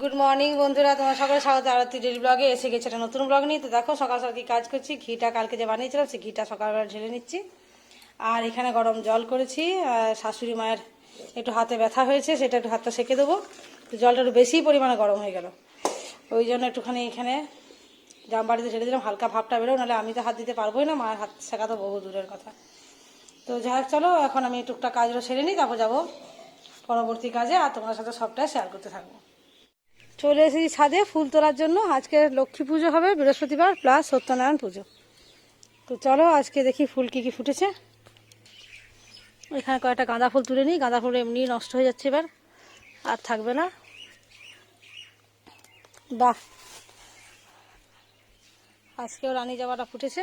Good morning বন্ধুরা। তোমার সকালে স্বাগত। আরতি ডেলি ব্লগে এসে গেছে একটা নতুন ব্লগ নিয়ে। তো দেখো, সকাল সকাল কি কাজ করছি? ঘিটা কালকে যে বানিয়েছিলাম, সেই ঘিটা সকালবেলা ঢেলে নিচ্ছি। আর এখানে গরম জল করেছি। শাশুড়ি মায়ের একটু হাতে ব্যথা হয়েছে, সেটা একটু হাতটা সেঁকে দেবো। তো জলটা একটু বেশি পরিমাণে গরম হয়ে গেল। ওই জন্য একটুখানি এখানে জাম বাড়িতে ছেড়ে দিলাম। হালকা ভাবটা বেরো নাহলে আমি তো হাত দিতে পারবোই না, মায়ের হাত শেখা তো বহু দূরের কথা। তো যাই হোক, চলো, এখন আমি টুকটাক কাজগুলো সেরে নিই, তারপর যাব পরবর্তী কাজে। আর তোমার সাথে সবটাই শেয়ার করতে থাকব। চলে এসেছি ছাদে ফুল তোলার জন্য। আজকে লক্ষ্মী পুজো হবে, বৃহস্পতিবার প্লাস সত্যনারায়ণ পুজো। তো চলো আজকে দেখি ফুল কী কী ফুটেছে। এখানে কয়েকটা গাঁদা ফুল তুলে নিই। গাঁদা ফুল এমনি নষ্ট হয়ে যাচ্ছে এবার, আর থাকবে না। বাহ! আজকেও রানী জামাটা ফুটেছে।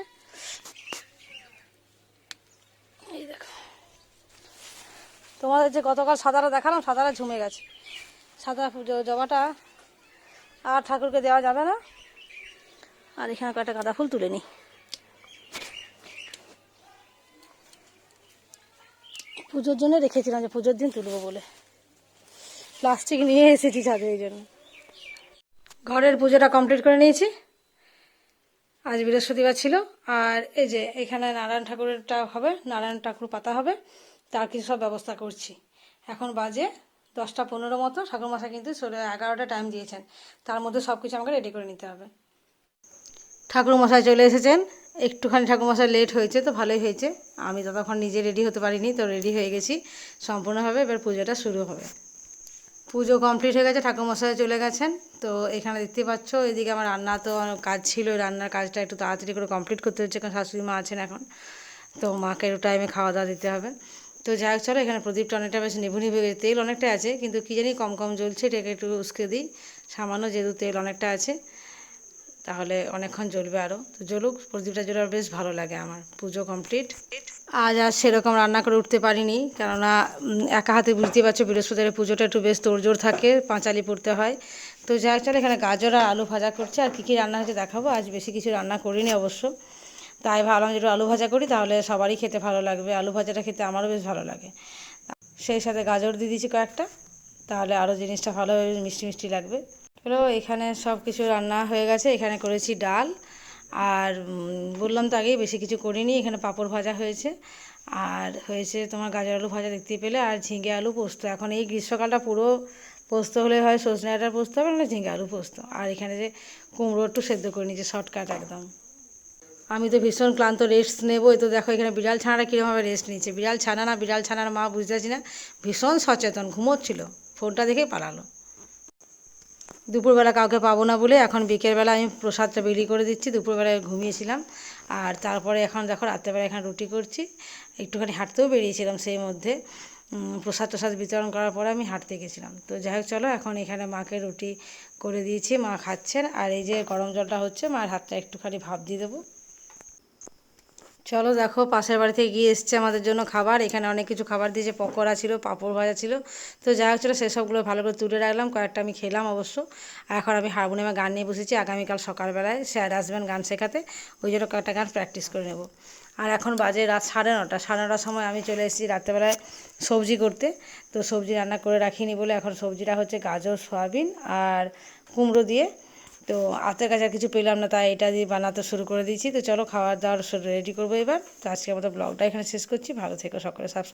এই দেখো। তোমাদের যে গতকাল সাদাটা দেখালাম, সাদাটা ঝুমে গেছে। সাদা জবাটা আর ঠাকুরকে দেওয়া যাবে না। আর এখানে কয়েকটা গাঁদা ফুল তুলে নিই। পুজোর জন্য রেখেছিলাম যে পুজোর দিন তুলবো বলে। প্লাস্টিক নিয়ে এসেছি ছাদে এই জন্য। ঘরের পুজোটা কমপ্লিট করে নিয়েছি। আজ বৃহস্পতিবার ছিল। আর এই যে এখানে নারায়ণ ঠাকুরেরটা হবে, নারায়ণ ঠাকুর পাতা হবে, তার কিছু সব ব্যবস্থা করছি। এখন বাজে দশটা পনেরো মতো ঠাকুরমশাই কিন্তু চলে এগারোটা টাইম দিয়েছেন। তার মধ্যে সব কিছু আমাকে রেডি করে নিতে হবে। ঠাকুরমশাই চলে এসেছেন। একটুখানি ঠাকুরমশাই লেট হয়েছে তো ভালোই হয়েছে। আমি ততক্ষণ নিজে রেডি হতে পারিনি তো রেডি হয়ে গেছি। সম্পূর্ণভাবে এবার পুজোটা শুরু হবে। পুজো কমপ্লিট হয়ে গেছে ঠাকুরমশাই চলে গেছেন। তো এখানে দেখতে পাচ্ছ, এদিকে আমার রান্না তো কাজ ছিল রান্নার কাজটা একটু তাড়াতাড়ি করে কমপ্লিট করতে হচ্ছে, কারণ শাশুড়ি মা আছেন এখন। তো মাকে একটু টাইমে খাওয়া দাওয়া দিতে হবে। তো যাই হোক, চলো, এখানে প্রদীপটা অনেকটা বেশ নিভু নিভু গেছে। তেল অনেকটা আছে, কিন্তু কী জানি কম কম জ্বলছে, এটাকে একটু উস্কে দিই। সামান্য যেহেতু তেল অনেকটা আছে, তাহলে অনেকক্ষণ জ্বলবে আরও তো জ্বলুক, প্রদীপটা জ্বলার বেশ ভালো লাগে আমার, পুজো কমপ্লিট আজ আর সেরকম রান্না করে উঠতে পারিনি, কেননা একা হাতে বুঝতেই পারছ বৃহস্পতিবার পুজোটা একটু বেশ তোড়জোড় থাকে, পাঁচালি পড়তে হয়। তো যাই চলো, এখানে গাজর আর আলু ভাজা করছে, আর কী কী রান্না হচ্ছে দেখাবো, আজ বেশি কিছু রান্না করিনি অবশ্য। তাই ভাবলাম যে একটু আলু ভাজা করি, তাহলে সবারই খেতে ভালো লাগবে। আলু ভাজাটা খেতে আমারও বেশ ভালো লাগে। সেই সাথে গাজর দিয়ে দিয়েছি কয়েকটা, তাহলে আরও জিনিসটা ভালো মিষ্টি মিষ্টি লাগবে। হলো এখানে সব কিছু রান্না হয়ে গেছে। এখানে করেছি ডাল, আর বললাম তো আগেই বেশি কিছু করিনি, এখানে পাঁপড় ভাজা হয়েছে। আর হয়েছে তোমার গাজর আলু ভাজা দেখতে পেলে, আর ঝিঙে আলু পোস্ত। এখন এই গ্রীষ্মকালটা পুরো পোস্ত হলে হয় সজনে ডাঁটার পোস্ত হবে না ঝিঙে আলু পোস্ত। আর এখানে যে কুমড়ো একটু সেদ্ধ করে নিয়েছে, শর্টকাট একদম। আমি তো ভীষণ ক্লান্ত রেস্ট নেব তো দেখো, এখানে বিড়াল ছানাটা কীরকমভাবে রেস্ট নিচ্ছে। বিড়াল ছানা না, বিড়াল ছানার মা বুঝতে পারছি না। ভীষণ সচেতন, ঘুমোচ্ছিল। ফোনটা দেখেই পালালো। দুপুরবেলা কাউকে পাবো না বলে এখন বিকেলবেলা আমি প্রসাদটা বিলি করে দিচ্ছি। দুপুরবেলায় ঘুমিয়েছিলাম। আর তারপরে এখন দেখো, রাত্রেবেলা এখানে রুটি করছি। একটুখানি হাঁটতেও বেরিয়েছিলাম সেই মধ্যে। প্রসাদ টসাদ বিতরণ করার পরে আমি হাঁটতে গেছিলাম। তো যাই হোক, চলো এখন এখানে মাকে রুটি করে দিয়েছি, মা খাচ্ছেন। আর এই যে গরম জলটা হচ্ছে, মার হাতটা একটুখানি ভাপ দিয়ে দেবো। চলো দেখো, পাশের বাড়ি থেকে গিয়ে এসছে আমাদের জন্য খাবার। এখানে অনেক কিছু খাবার দিয়েছে, পকোড়া ছিল, পাঁপড় ভাজা ছিল। তো যাই হোক, চলো সেসবগুলো ভালো করে তুলে রাখলাম। কয়েকটা আমি খেলাম অবশ্য। আর এখন আমি হারমোনিয়ামে গান নিয়ে বসেছি আগামীকাল সকালবেলায়, স্যার আসবেন গান শেখাতে। ওই জন্য কয়েকটা গান প্র্যাকটিস করে নেব। আর এখন বাজে রাত সাড়ে নটা। সাড়ে নটার সময় আমি চলে এসেছি রাত্রেবেলায় সবজি করতে। তো সবজি রান্না করে রাখিনি বলে এখন সবজিটা হচ্ছে গাজর, সয়াবিন আর কুমড়ো দিয়ে তো হাতের কাছে আর কিছু পেলাম না, তাই এটা দিয়ে বানাতে শুরু করে দিয়েছি। তো চলো খাওয়ার দাওয়ার রেডি করব এবার। তো আজকে আমাদের ব্লগটা এখানে শেষ করছি। ভালো থেকো সকলে সাবস্ক্রাইব